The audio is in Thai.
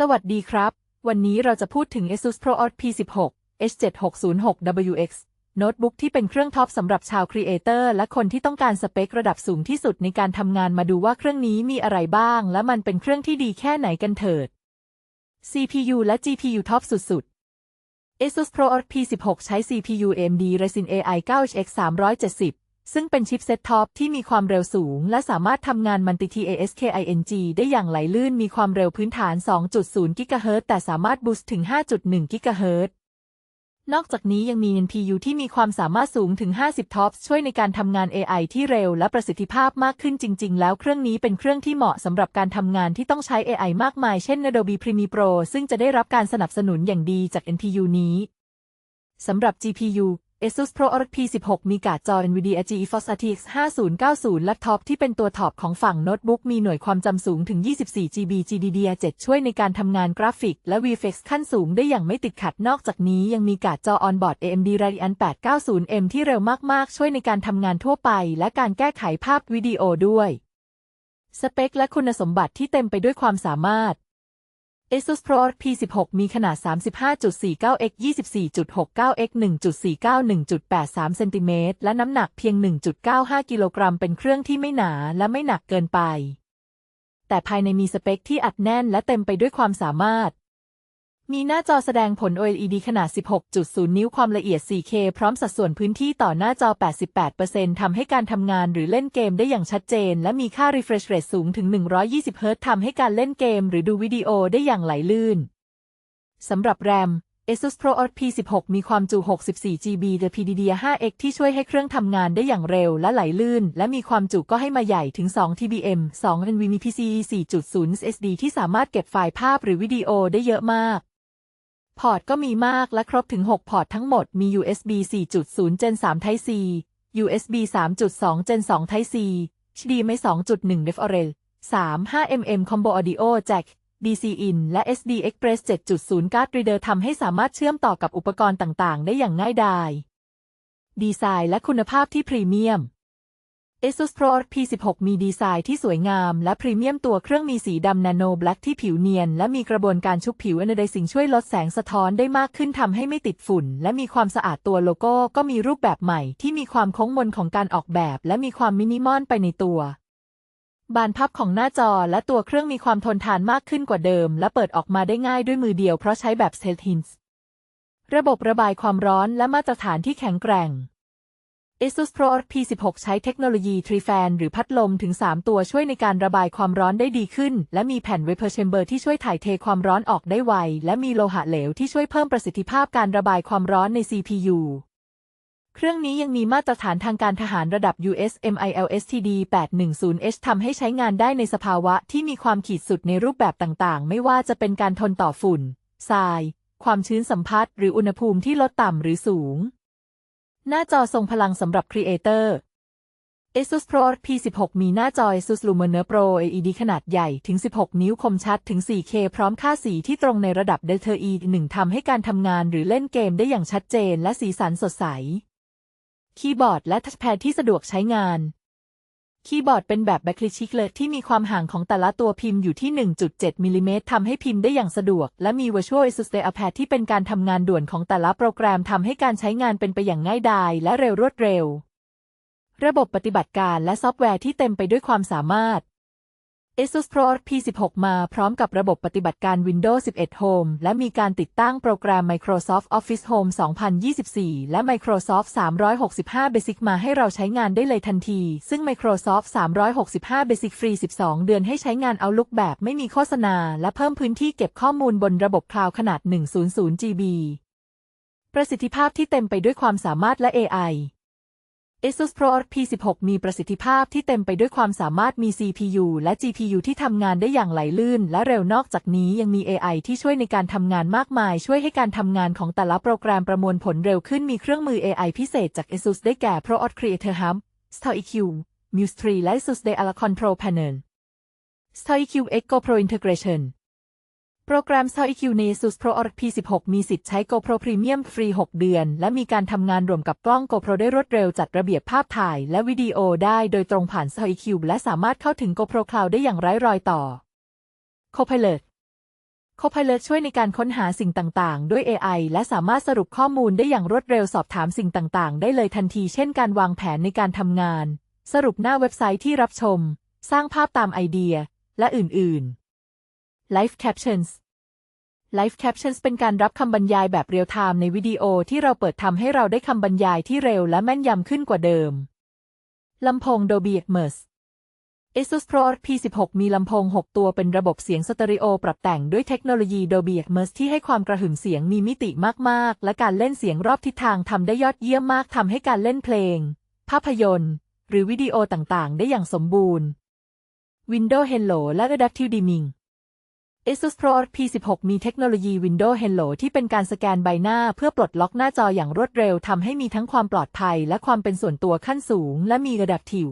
สวัสดีครับ วันนี้เราจะพูดถึง ASUS ProOrt P16 H7606WX โน้ตบุ๊กที่เป็นเครื่องท็อปสำหรับชาวครีเอเตอร์และคนที่ต้องการสเปคระดับสูงที่สุดในการทำงานมาดูว่าเครื่องนี้มีอะไรบ้าง และมันเป็นเครื่องที่ดีแค่ไหนกันเถิด CPU และ GPU ท็อปสุด ๆ ASUS ProOrt P16 ใช้ CPU AMD Ryzen AI 9HX 370 ซึ่งเป็นชิปเซ็ตท็อปที่มีความเร็วสูง และสามารถทำงาน Multi-TASKING ได้อย่างไหลลื่นมีความเร็วพื้นฐาน 2.0 GHz แต่สามารถบูสต์ถึง 5.1 GHz นอกจากนี้ยังมี NPU ที่มีความสามารถสูงถึง 50 TOPS ช่วยในการทำงาน AI ที่เร็วและประสิทธิภาพมากขึ้นจริง ๆ แล้วเครื่องนี้เป็นเครื่องที่เหมาะสำหรับการทำงานที่ต้องใช้ AI มากมาย เช่น Adobe Premiere Pro ซึ่งจะได้รับการสนับสนุนอย่างดีจาก NPU นี้สำหรับ GPU ASUS ProOrt P16 มีการ์ดจอ NVIDIA GeForce RTX 5090 แล็ปท็อปที่เป็นตัวท็อปของฝั่งโน้ตบุ๊กมีหน่วยความจำสูงถึง 24 GB GDDR7 ช่วยในการทำงานกราฟิก และ VFX ขั้นสูงได้อย่างไม่ติดขัดนอกจากนี้ยังมีการ์ดจอ On-board AMD Radeon 890M ที่เร็วมากๆ ช่วยในการทำงานทั่วไป และการแก้ไขภาพวิดีโอด้วย สเปคและคุณสมบัติที่เต็มไปด้วยความสามารถ ASUS ProArt P16 มีขนาด 35.49 x 24.69 x 1.49 1.83 เซนติเมตรและน้ำหนักเพียง 1.95 กิโลกรัมเป็นเครื่องที่ไม่หนาและไม่หนักเกินไป แต่ภายในมีสเปคที่อัดแน่นและเต็มไปด้วยความสามารถ มีหน้าจอแสดงผล OLED ขนาด 16.0 นิ้วความละเอียด 4K พร้อมสัดส่วนพื้นที่ต่อหน้าจอ 88%ทำให้การทำงานหรือเล่นเกมได้อย่างชัดเจน และมีค่า refresh rate สูงถึง 120 Hz ทำให้การเล่นเกมหรือดูวิดีโอได้อย่างไหลลื่น สำหรับ RAM ASUS ProOrt P16 มีความจุ 64 GB และ PDDR5X ที่ช่วยให้เครื่องทำงานได้อย่างเร็วและไหลลื่น และมีความจุก็ให้มาใหญ่ถึง 2 TBM 2 NVMe PCIe 4.0 SSD ที่สามารถเก็บไฟล์ภาพหรือวิดีโอได้เยอะมาก พอร์ตก็มีมากและครบถึง 6 พอร์ตทั้งหมดมี USB 4.0 Gen 3 Type C USB 3.2 Gen 2 Type C HDMI 2.1 DeForel 3 5mm Combo Audio Jack DC In และ SD Express 7.0 Card Reader ทำให้สามารถเชื่อมต่อกับอุปกรณ์ต่าง ๆ ได้อย่างง่ายดาย ดีไซน์และคุณภาพที่พรีเมียม ASUS ProOrt P16 มีดีไซน์ที่สวยงามและพรีเมียมตัวเครื่องมีสีดำนาโนแบล็กที่ผิวเนียน และมีกระบวนการชุบผิว Anodizing ช่วยลดแสงสะท้อนได้มากขึ้นทำให้ไม่ติดฝุ่น และมีความสะอาดตัวโลโก้ก็มีรูปแบบใหม่ที่มีความโค้งมนของการออกแบบ และมีความมินิมอลไปในตัวบานพับของหน้าจอและตัวเครื่องมีความทนทานมากขึ้นกว่าเดิม และเปิดออกมาได้ง่ายด้วยมือเดียวเพราะใช้แบบ Stealth Hinge ระบบระบายความร้อนและมาตรฐานที่แข็งแกร่ง ASUS ProOrt P16 ใช้เทคโนโลยี Tri-Fan หรือพัดลมถึง 3 ตัวช่วยในการระบายความร้อนได้ดีขึ้น และมีแผ่น Vapor Chamber ที่ช่วยถ่ายเทความร้อนออกได้ไว และมีโลหะเหลวที่ช่วยเพิ่มประสิทธิภาพการระบายความร้อนใน CPU เครื่องนี้ยังมีมาตรฐานทางการทหารระดับ US MILSTD 810H ทำให้ใช้งานได้ในสภาวะที่มีความขีดสุดในรูปแบบต่างๆ ไม่ว่าจะเป็นการทนต่อฝุ่น ทราย ความชื้นสัมผัส หรืออุณหภูมิที่ลดต่ำหรือสูง หน้าจอทรงพลังสำหรับครีเอเตอร์ ASUS ProOrt P16 มีหน้าจอ ASUS Lumina Pro AED ขนาดใหญ่ถึง 16 นิ้วคมชัดถึง 4K พร้อมค่าสีที่ตรงในระดับ Delta E1 ทำให้การทำงานหรือเล่นเกมได้อย่างชัดเจนและสีสันสดใส คีย์บอร์ดและทัชแพดที่สะดวกใช้งาน คีย์บอร์ดเป็นแบบแบคลิชิกเลตที่มีความห่างของแต่ละตัวพิมพ์อยู่ที่ 1.7มิลลิเมตรทำให้พิมพ์ได้อย่างสะดวก และมี Virtual ASUS Dialpad ที่เป็นการทำงานด่วนของแต่ละโปรแกรมทำให้การใช้งานเป็นไปอย่างง่ายดายและเร็วรวดเร็ว ระบบปฏิบัติการและซอฟต์แวร์ที่เต็มไปด้วยความสามารถ ASUS ProOrt P16 มาพร้อมกับระบบปฏิบัติการ Windows 11 Home และมีการติดตั้งโปรแกรม Microsoft Office Home 2024 และ Microsoft 365 Basic มาให้เราใช้งานได้เลยทันที ซึ่ง Microsoft 365 Basic ฟรี 12 เดือนให้ใช้งาน Outlook แบบไม่มีโฆษณา และเพิ่มพื้นที่เก็บข้อมูลบนระบบคลาวด์ขนาด 100 GB ประสิทธิภาพที่เต็มไปด้วยความสามารถและ AI ASUS ProOrt P16 มีประสิทธิภาพที่เต็มไปด้วยความสามารถมี CPU และ GPU ที่ทำงานได้อย่างไหลลื่น และเร็วนอกจากนี้ยังมี AI ที่ช่วยในการทำงานมากมาย ช่วยให้การทำงานของแต่ละโปรแกรมประมวลผลเร็วขึ้นมีเครื่องมือ AI พิเศษจาก ASUS ได้แก่ ProOrt Creator Hub StoiQ Muse 3 และ ASUS Dial Control Panel StoiQ Echo Pro Integration โปรแกรม s o EQ ใน ASUS ProOrt P16 มีสิทธิ์ใช้ GoPro Premium ฟรี 6 เดือน และมีการทำงานรวมกับกล้อง GoPro ได้รวดเร็วจัดระเบียบภาพถ่าย และวิดีโอได้โดยตรงผ่าน s o EQ และสามารถเข้าถึง GoPro Cloud ได้อย่างไร้รอยต่อ Copilot Copilot ช่วยในการค้นหาสิ่งต่างๆ ด้วย AI และสามารถสรุปข้อมูลได้อย่างรวดเร็วสอบถามสิ่งต่างๆ ได้เลยทันที เช่นการวางแผนในการทำงาน สรุปหน้าเว็บไซต์ที่รับชม สร้างภาพตามไอเดีย และอื่นๆ Live Captions Live Captions เป็นการรับคำบรรยายแบบเรียลไทม์ในวิดีโอที่เราเปิดทำให้เราได้คำบรรยายที่เร็วและแม่นยำขึ้นกว่าเดิม ลำโพง Dolby Atmos ASUS Pro ARC P16 มีลำโพง 6 ตัวเป็นระบบเสียงสเตอริโอปรับแต่งด้วยเทคโนโลยี Dolby Atmos ที่ให้ความกระหึ่มเสียงมีมิติมาก ๆ และการเล่นเสียงรอบทิศทางทำได้ยอดเยี่ยมมากทำให้การเล่นเพลง ภาพยนตร์ หรือวิดีโอต่าง ๆ ได้อย่างสมบูรณ์ Windows Hello และ Adaptive Dimming ASUS Pro ARC P16 มีเทคโนโลยี Windows Hello ที่เป็นการสแกนใบหน้าเพื่อปลดล็อกหน้าจออย่างรวดเร็วทำให้มีทั้งความปลอดภัย และความเป็นส่วนตัวขั้นสูง และมีระดับทิว